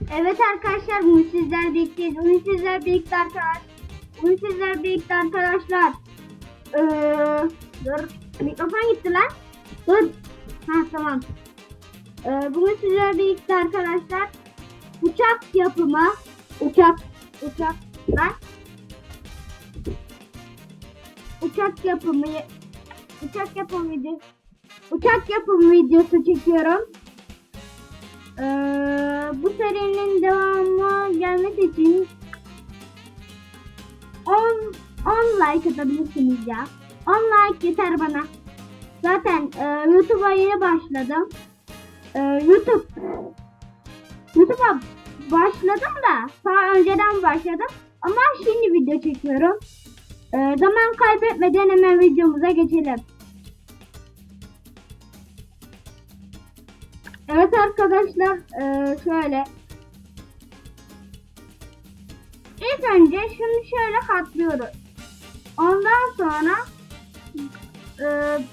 Evet arkadaşlar bugün sizler birlikteyiz. Bugün sizler birlikte arkadaşlar. Bugün sizler birlikte arkadaşlar. Ee, dur. Mikrofon gitti lan. Dur. Ha tamam. Ee, bugün sizler birlikte arkadaşlar. Uçak yapımı. Uçak. Uçak. Lan. Uçak yapımı. Uçak yapımı videosu. Uçak yapımı videosu çekiyorum. Ee, bu serinin devamı gelmesi için 10 10 like atabilirsiniz ya. 10 like yeter bana. Zaten e, YouTube'a yeni başladım. E, YouTube YouTube'a başladım da daha önceden başladım ama şimdi video çekiyorum. E, zaman kaybetmeden hemen videomuza geçelim. Evet arkadaşlar eee, şöyle. İlk önce şunu şöyle katlıyoruz. Ondan sonra eee,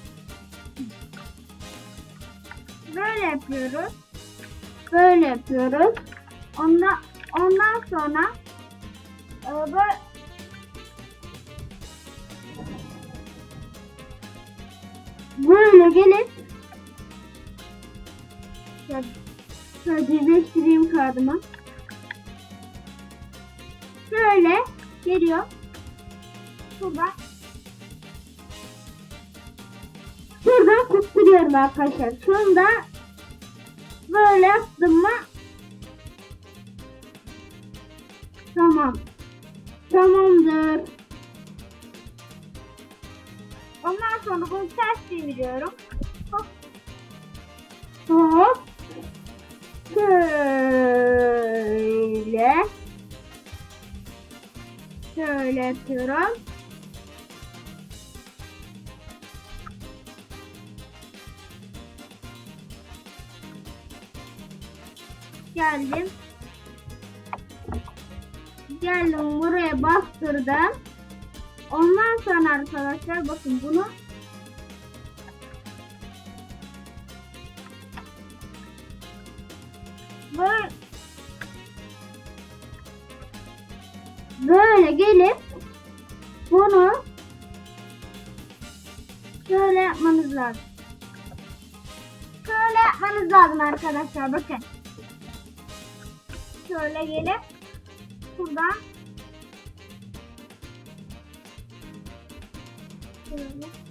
böyle yapıyoruz. Böyle yapıyoruz. Ondan, ondan sonra eee, böyle böyle gelip şöyle birleştireyim kağıdımı. Şöyle geliyor. Şurada. Şuradan tutturuyorum arkadaşlar. Şunda böyle yaptım mı Tamam. Tamamdır. Ondan sonra bunu ters çeviriyorum. Hop. Hop. Şöyle. Şöyle yapıyorum. Geldim. Geldim buraya bastırdım. Ondan sonra arkadaşlar bakın bunu böyle böyle gelip bunu şöyle yapmanız lazım. Şöyle yapmanız lazım arkadaşlar bakın. Şöyle gelip buradan şöyle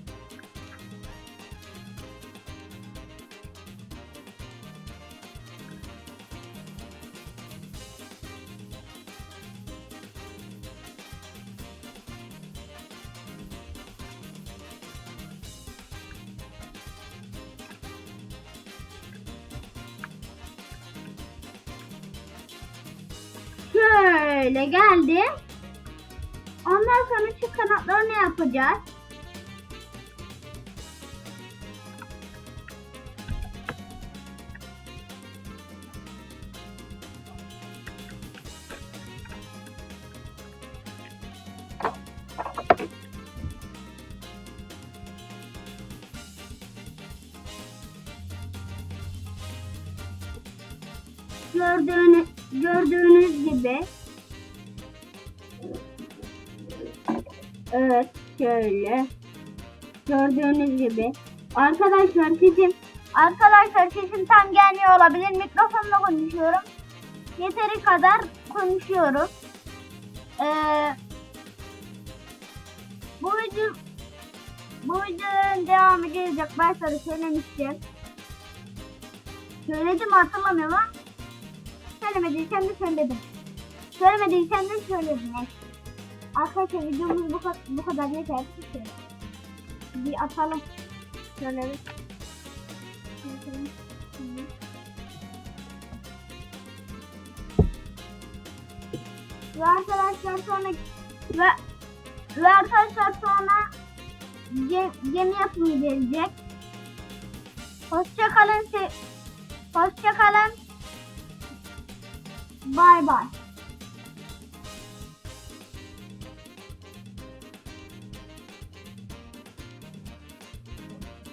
Şöyle geldi. Ondan sonra şu kanatları ne yapacağız? Gördüğünüz, gördüğünüz gibi Evet şöyle. Gördüğünüz gibi. Arkadaşlar sesim arkadaşlar sesim tam gelmiyor olabilir. Mikrofonla konuşuyorum. Yeteri kadar konuşuyoruz. Ee, bu video bu videonun devamı gelecek. Başta da söylemiştim. Söyledim hatırlamıyorum ama söylemediysem de söyledim. Söylemediysem de söyledim. Arkadaşlar videomuz bu, bu kadar yeter. Bir atalım. Şöyle bir. Ve arkadaşlar sonra ve, ve arkadaşlar sonra ge, gemi yapımı gelecek. Hoşça kalın. Hoşça kalın. Bay bay.